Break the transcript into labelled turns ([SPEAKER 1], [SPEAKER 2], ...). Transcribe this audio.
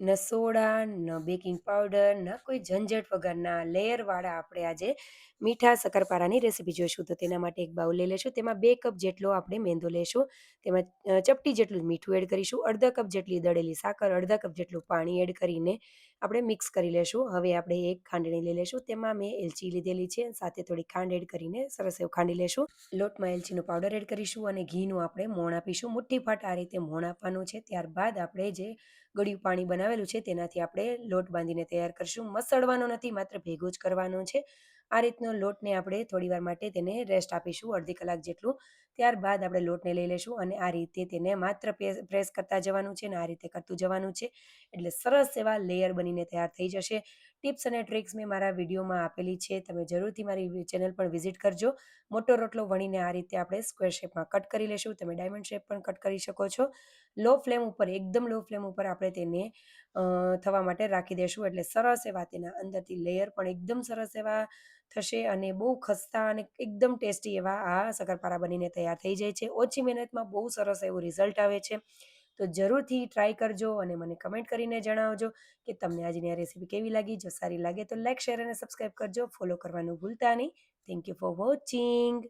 [SPEAKER 1] ન સોડા, ન baking powder, ન કોઈ ઝંઝટ વગરના લેયરવાળા આપણે આજે મીઠા શક્કરપારાની રેસીપી જોઈશું. તો તેના માટે એક બાઉલ લઈ લેશું. તેમાં બે કપ જેટલો આપણે મેંદો લેશું. તેમાં ચપટી જેટલું મીઠું એડ કરીશું. અડધા કપ જેટલી દળેલી સાકર, અડધા કપ જેટલું પાણી એડ કરીને આપણે મિક્સ કરી લેશું. હવે આપણે એક ખાંડણી લઈ લેશું. તેમાં મેં એલચી લીધેલી છે. સાથે થોડી ખાંડ એડ કરીને સરસ એવું ખાંડી લેશું. લોટમાં એલચીનો પાવડર એડ કરીશું અને ઘીનું આપણે મોણ આપીશું. મુઠ્ઠી ફાટ આ રીતે મોણ આપવાનું છે. ત્યારબાદ આપણે જે ગળ્યું પાણી બનાવેલું છે, તેનાથી આપણે લોટ બાંધીને તૈયાર કરીશું. મસળવાનો નથી, માત્ર ભેગો જ કરવાનો છે. આ રીતનો લોટને આપણે થોડીવાર માટે તેને રેસ્ટ આપીશું અડધી કલાક જેટલું. ત્યારબાદ આપણે લોટને લઈ લઈશું અને આ રીતે તેને માત્ર પ્રેસ કરતા જવાનું છે અને આ રીતે કરતું જવાનું છે. એટલે સરસ એવા લેયર બનીને તૈયાર થઈ જશે. ટિપ્સ અને ટ્રિક્સ મેં મારા વિડીયોમાં આપેલી છે. તમે જરૂરથી મારી ચેનલ પર વિઝિટ કરજો. મોટો રોટલો વણીને આ રીતે આપણે સ્ક્વેર શેપમાં કટ કરી લેશું. તમે ડાયમંડ શેપ પણ કટ કરી શકો છો. લો ફ્લેમ ઉપર, એકદમ લો ફ્લેમ ઉપર આપણે તેને થવા માટે રાખી દઈશું એટલે સરસ એવા તેના અંદરથી લેયર પણ એકદમ સરસ એવા થશે અને બહુ ખસ્તા અને એકદમ ટેસ્ટી એવા આ શક્કરપારા બનીને તૈયાર થઈ જાય છે. ઓછી મહેનતમાં બહુ સરસ એવું રિઝલ્ટ આવે છે. તો જરૂરથી ટ્રાય કરજો અને મને કમેન્ટ કરીને જણાવજો કે તમને આજની આ રેસીપી કેવી લાગી? જો સારી લાગે તો લાઇક શેર અને સબસ્ક્રાઈબ કરજો. ફોલો કરવાનું ભૂલતા નહીં. Thank you for watching